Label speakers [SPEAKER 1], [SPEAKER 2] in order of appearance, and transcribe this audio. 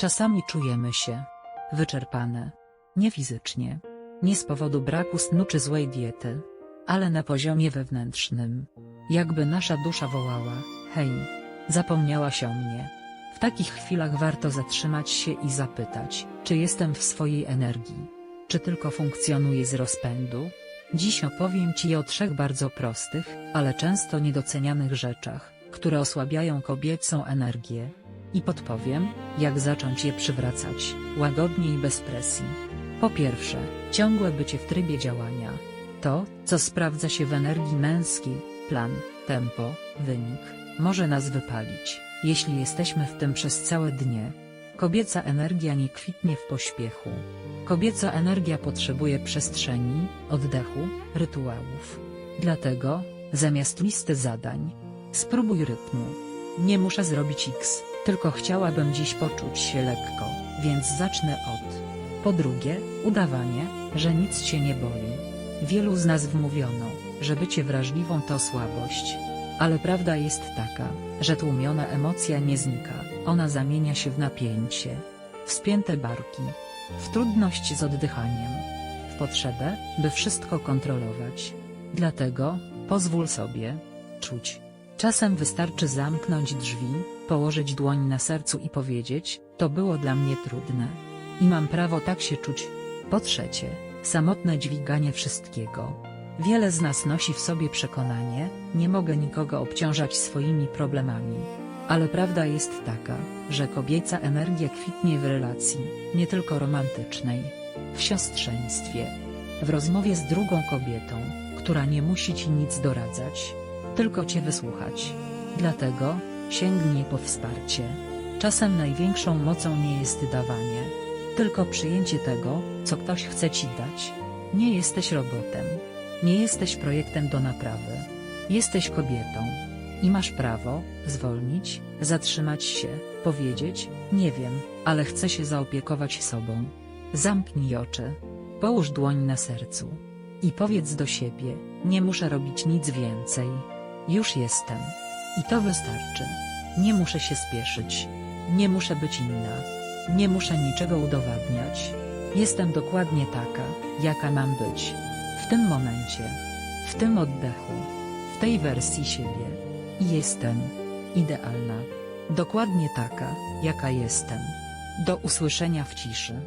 [SPEAKER 1] Czasami czujemy się wyczerpane. Nie fizycznie. Nie z powodu braku snu czy złej diety. Ale na poziomie wewnętrznym. Jakby nasza dusza wołała, hej, zapomniałaś o mnie. W takich chwilach warto zatrzymać się i zapytać, czy jestem w swojej energii. Czy tylko funkcjonuję z rozpędu? Dziś opowiem Ci o trzech bardzo prostych, ale często niedocenianych rzeczach, które osłabiają kobiecą energię. I podpowiem, jak zacząć je przywracać, łagodnie i bez presji. Po pierwsze, ciągłe bycie w trybie działania. To, co sprawdza się w energii męskiej, plan, tempo, wynik, może nas wypalić, jeśli jesteśmy w tym przez całe dnie. Kobieca energia nie kwitnie w pośpiechu. Kobieca energia potrzebuje przestrzeni, oddechu, rytuałów. Dlatego, zamiast listy zadań, spróbuj rytmu. Nie muszę zrobić X, tylko chciałabym dziś poczuć się lekko, więc zacznę od. Po drugie, udawanie, że nic cię nie boli. Wielu z nas wmówiono, że bycie wrażliwą to słabość. Ale prawda jest taka, że tłumiona emocja nie znika, ona zamienia się w napięcie, w spięte barki, w trudność z oddychaniem, w potrzebę, by wszystko kontrolować. Dlatego, pozwól sobie czuć. Czasem wystarczy zamknąć drzwi, położyć dłoń na sercu i powiedzieć, to było dla mnie trudne. I mam prawo tak się czuć. Po trzecie, samotne dźwiganie wszystkiego. Wiele z nas nosi w sobie przekonanie, nie mogę nikogo obciążać swoimi problemami. Ale prawda jest taka, że kobieca energia kwitnie w relacji, nie tylko romantycznej, w siostrzeństwie, w rozmowie z drugą kobietą, która nie musi ci nic doradzać, tylko cię wysłuchać. Dlatego, sięgnij po wsparcie. Czasem największą mocą nie jest dawanie, tylko przyjęcie tego, co ktoś chce ci dać. Nie jesteś robotem. Nie jesteś projektem do naprawy. Jesteś kobietą. I masz prawo, zwolnić, zatrzymać się, powiedzieć, nie wiem, ale chcę się zaopiekować sobą. Zamknij oczy. Połóż dłoń na sercu. I powiedz do siebie, nie muszę robić nic więcej. Już jestem. I to wystarczy. Nie muszę się spieszyć. Nie muszę być inna. Nie muszę niczego udowadniać. Jestem dokładnie taka, jaka mam być. W tym momencie. W tym oddechu. W tej wersji siebie. I jestem. Idealna. Dokładnie taka, jaka jestem. Do usłyszenia w ciszy.